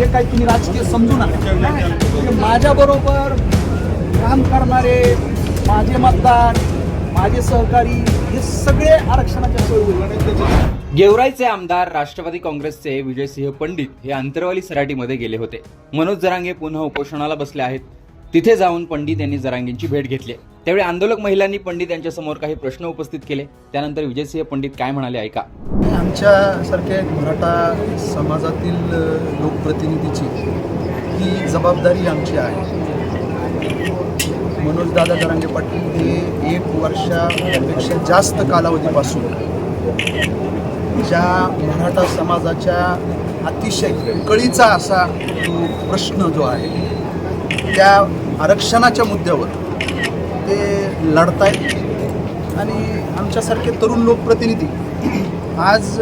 हे काही तुम्ही राजकीय समजू नका. माझ्याबरोबर काम करणारे माझे मतदार माझे सहकारी हे सगळे आरक्षणाच्या सोयी गेवराईचे आमदार राष्ट्रवादी काँग्रेसचे विजयसिंह पंडित हे अंतरवाली सराटीमध्ये गेले होते. मनोज जरांगे पुन्हा उपोषणाला बसले आहेत. तिथे जाऊन पंडित यांनी जरांगेंची भेट घेतली. त्यावेळी आंदोलक महिलांनी पंडित यांच्यासमोर काही प्रश्न उपस्थित केले. त्यानंतर विजयसिंह पंडित काय म्हणाले ऐका. आमच्यासारख्या एक मराठा समाजातील लोकप्रतिनिधीची ही जबाबदारी आमची आहे. मनोजदादा जरांगे पाटील हे एक वर्षापेक्षा जास्त कालावधीपासून ज्या मराठा समाजाच्या अतिशय कळीचा असा जो प्रश्न जो आहे त्या आरक्षणाच्या मुद्द्यावर ते लढतायत. आणि आमच्यासारखे तरुण लोकप्रतिनिधी आज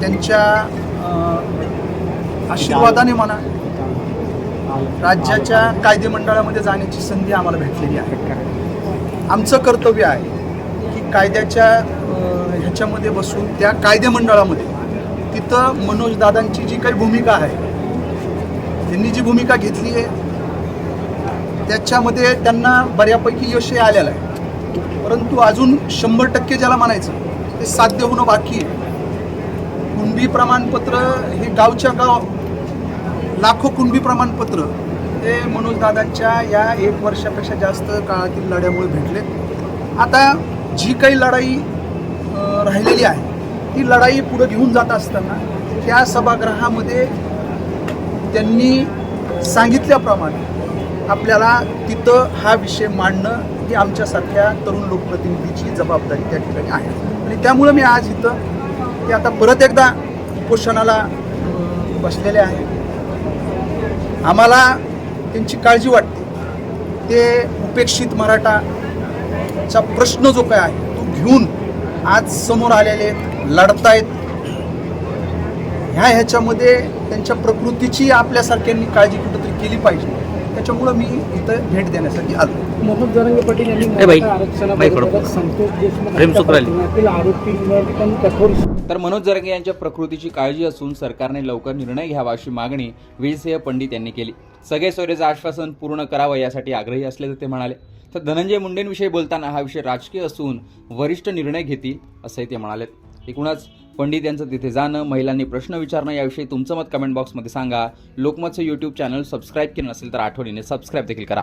त्यांच्या आशीर्वादाने म्हणा राज्याच्या कायदेमंडळामध्ये जाण्याची संधी आम्हाला भेटलेली आहे. आमचं कर्तव्य आहे की कायद्याच्या ह्याच्यामध्ये बसून त्या कायदेमंडळामध्ये तिथं मनोजदादांची जी काही भूमिका आहे त्यांनी जी भूमिका घेतली आहे त्याच्यामध्ये त्यांना बऱ्यापैकी यश आलेलं आहे. परंतु अजून शंभर टक्के ज्याला म्हणायचं ते साध्य होणं बाकी आहे. कुणबी प्रमाणपत्र हे गावच्या गाव लाखो कुणबी प्रमाणपत्र हे मनोजदादांच्या या एक वर्षापेक्षा जास्त काळातील लढ्यामुळे भेटले आता जी काही लढाई राहिलेली आहे ती लढाई पुढे घेऊन जात असताना त्या सभागृहामध्ये त्यांनी सांगितल्याप्रमाणे आपल्याला तिथं हा विषय मांडणं ही आमच्यासारख्या तरुण लोकप्रतिनिधीची जबाबदारी त्या ठिकाणी आहे. आणि त्यामुळं मी आज इथं ते आता परत एकदा उपोषणाला बसलेले आहे. आम्हाला त्यांची काळजी वाटते. ते उपेक्षित मराठाचा प्रश्न जो काय आहे तो घेऊन आज समोर आलेले आहेत, लढतायत. ह्या ह्याच्यामध्ये त्यांच्या प्रकृतीची आपल्यासारख्यांनी काळजी कुठंतरी केली पाहिजे. त्याच्यामुळं मी इथं भेट देण्यासाठी आलो. मनोज जरांगे पाटील यांनी. आरक्षणाबरोबरच संतोष देशमुख आरोपींवर पण कठोर तर मनोज जरंगे यांच्या प्रकृतीची काळजी असून सरकारने लवकर निर्णय घ्यावा अशी मागणी विजयसिंह पंडित यांनी केली. सगळे सोयरेचं आश्वासन पूर्ण करावं यासाठी आग्रही असल्याचं ते म्हणाले. तर धनंजय मुंडेंविषयी बोलताना हा विषय राजकीय असून वरिष्ठ निर्णय घेतील असंही ते म्हणाले एकूणच पंडित यांचं तिथे जाणं महिलांनी प्रश्न विचारणं याविषयी तुमचं मत कमेंट बॉक्समध्ये सांगा. लोकमतचं यूट्यूब चॅनल सबस्क्राईब केलं नसेल तर आठवणीने सबस्क्राईब देखील करा.